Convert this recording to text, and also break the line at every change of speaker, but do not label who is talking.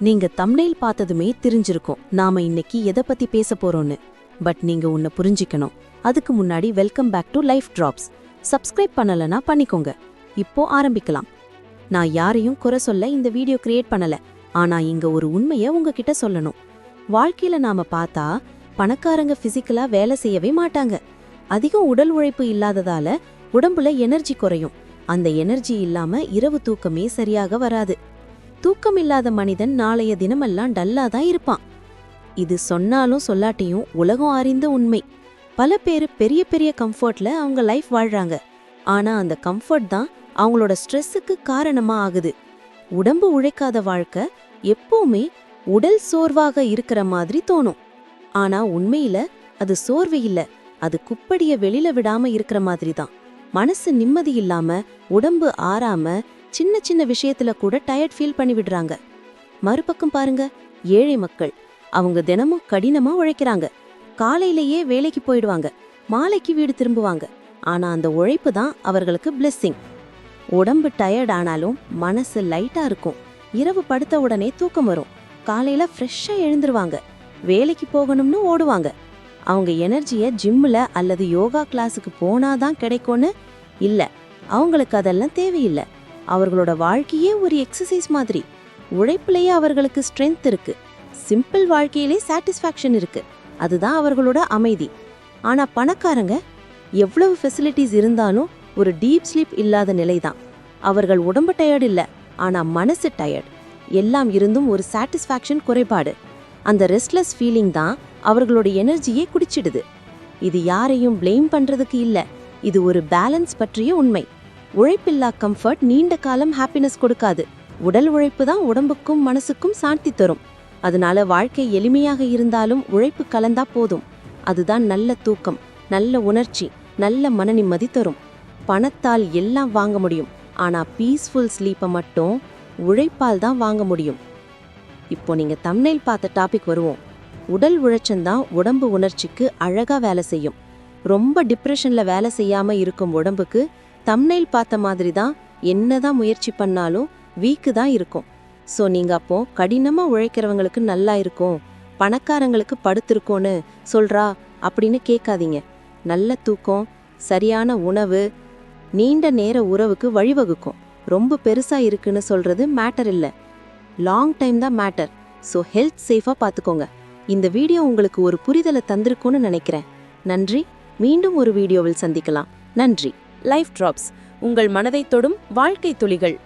நீங்க தம்னையில் பார்த்ததுமே தெரிஞ்சிருக்கும். நாம இன்னைக்கு எதை பத்தி பேச போறோம்னு. பட் நீங்க உன்னை புரிஞ்சிக்கணும். அதுக்கு முன்னாடி welcome back to Life Drops subscribe பண்ணலனா பண்ணிக்கோங்க. இப்போ ஆரம்பிக்கலாம். நான் யாரையும் குறை சொல்ல இந்த வீடியோ கிரியேட் பண்ணல. ஆனா இங்க ஒரு உண்மைய உங்ககிட்ட சொல்லணும். வாழ்க்கையில நாம பார்த்தா பணக்காரங்க பிசிக்கலா வேலை செய்யவே மாட்டாங்க. அதிகம் உடல் உழைப்பு இல்லாததால உடம்புல எனர்ஜி குறையும். அந்த எனர்ஜி இல்லாம இரவு தூக்கமே சரியாக வராது. தூக்கமில்லாத மனிதன் நாளைய தினமெல்லாம் டல்லா தான் இருப்பான். இது சொன்னாலும் சொல்லாட்டியும் உலகம் அறிந்த உண்மை. பல பேர் பெரிய பெரிய கம்ஃபர்ட்ல அவங்க லைஃப் வாழ்றாங்க. ஆனா அந்த கம்ஃபர்ட் தான் அவங்களோட ஸ்ட்ரெஸ்ஸுக்கு காரணமா ஆகுது. உடம்பு உழைக்காத வாழ்க்கை எப்பவுமே உடல் சோர்வாக இருக்கிற மாதிரி தோணும். ஆனா உண்மையில அது சோர்வு இல்ல. அது குப்படிய வெளியில விடாம இருக்கிற மாதிரி தான். மனசு நிம்மதி இல்லாம உடம்பு ஆறாம சின்ன சின்ன விஷயத்துல கூட டயர்ட் ஃபீல் பண்ணி விடுறாங்க. மறுபக்கம் பாருங்க ஏழை மக்கள். அவங்க தினமும் கடினமா உழைக்கிறாங்க. காலையிலேயே வேலைக்கு போயிடுவாங்க. மாலைக்கு வீடு திரும்புவாங்க. ஆனா அந்த உழைப்பு தான் அவர்களுக்கு பிளெஸ்ஸிங் உடம்பு டயர்ட் ஆனாலும் மனசு லைட்டா இருக்கும். இரவு படுத்த உடனே தூக்கம் வரும். காலையில ஃப்ரெஷ்ஷா எழுந்துருவாங்க. வேலைக்கு போகணும்னு ஓடுவாங்க. அவங்க எனர்ஜியை ஜிம்மில் அல்லது யோகா கிளாஸுக்கு போனாதான் கிடைக்கும்னு இல்லை. அவங்களுக்கு அதெல்லாம் தேவையில்லை. அவர்களோட வாழ்க்கையே ஒரு எக்ஸசைஸ் மாதிரி. உழைப்புலேயே அவர்களுக்கு ஸ்ட்ரென்த் இருக்கு. சிம்பிள் வாழ்க்கையிலே சாட்டிஸ்ஃபேக்ஷன் இருக்கு. அதுதான் அவர்களோட அமைதி. ஆனா பணக்காரங்க எவ்வளவு ஃபெசிலிட்டிஸ் இருந்தாலும் ஒரு டீப் ஸ்லீப் இல்லாத நிலைதான். அவர்கள் உடம்பு டயர்டு இல்லை ஆனா மனசு டயர்ட் எல்லாம் இருந்தும் ஒரு சாட்டிஸ்ஃபேக்ஷன் குறைபாடு. அந்த ரெஸ்ட்லெஸ் ஃபீலிங் தான் அவர்களோட எனர்ஜியே குடிச்சிடுது. இது யாரையும் ப்ளேம் பண்றதுக்கு இல்லை. இது ஒரு பேலன்ஸ் பற்றிய உண்மை. உழைப்பில்லா கம்ஃபர்ட் நீண்ட காலம் ஹாப்பினஸ் கொடுக்காது. உடல் உழைப்பு தான் உடம்புக்கும் மனசுக்கும் சாந்தி தரும். அதனால வாழ்க்கை எளிமையாக இருந்தாலும் உழைப்பு கலந்தா போதும். அதுதான் நல்ல தூக்கம் நல்ல உணர்ச்சி நல்ல மன நிம்மதி தரும். பணத்தால் எல்லாம் வாங்க முடியும். ஆனா பீஸ்ஃபுல் ஸ்லீப்பை மட்டும் உழைப்பால் தான் வாங்க முடியும். இப்போ நீங்க தம்னைல் பார்த்த டாபிக் வருவோம். உடல் உழைச்சந்தான் உடம்பு உணர்ச்சிக்கு அழகா வேலை செய்யும். ரொம்ப டிப்ரெஷன்ல வேலை செய்யாம இருக்கும் உடம்புக்கு தம்னைல் பார்த்த மாதிரி தான் என்னதான் முயற்சி பண்ணாலும் வீக்கு தான் இருக்கும். ஸோ நீங்க அப்போ கடினமா உழைக்கிறவங்களுக்கு நல்லா இருக்கும் பணக்காரங்களுக்கு படுத்திருக்கோன்னு சொல்றா அப்படின்னு கேட்காதீங்க. நல்ல தூக்கம் சரியான உணவு நீண்ட நேர உறவுக்கு வழிவகுக்கும். ரொம்ப பெருசா இருக்குன்னு சொல்றது மேட்டர் இல்லை. லாங் டைம் தான் மேட்டர் ஸோ ஹெல்த் சேஃபாக பார்த்துக்கோங்க. இந்த வீடியோ உங்களுக்கு ஒரு புரிதலை தந்திருக்கும்னு நினைக்கிறேன். நன்றி. மீண்டும் ஒரு வீடியோவில் சந்திக்கலாம். நன்றி. லைஃப் டிராப்ஸ் உங்கள் மனதை தொடும் வாழ்க்கை துளிகள்.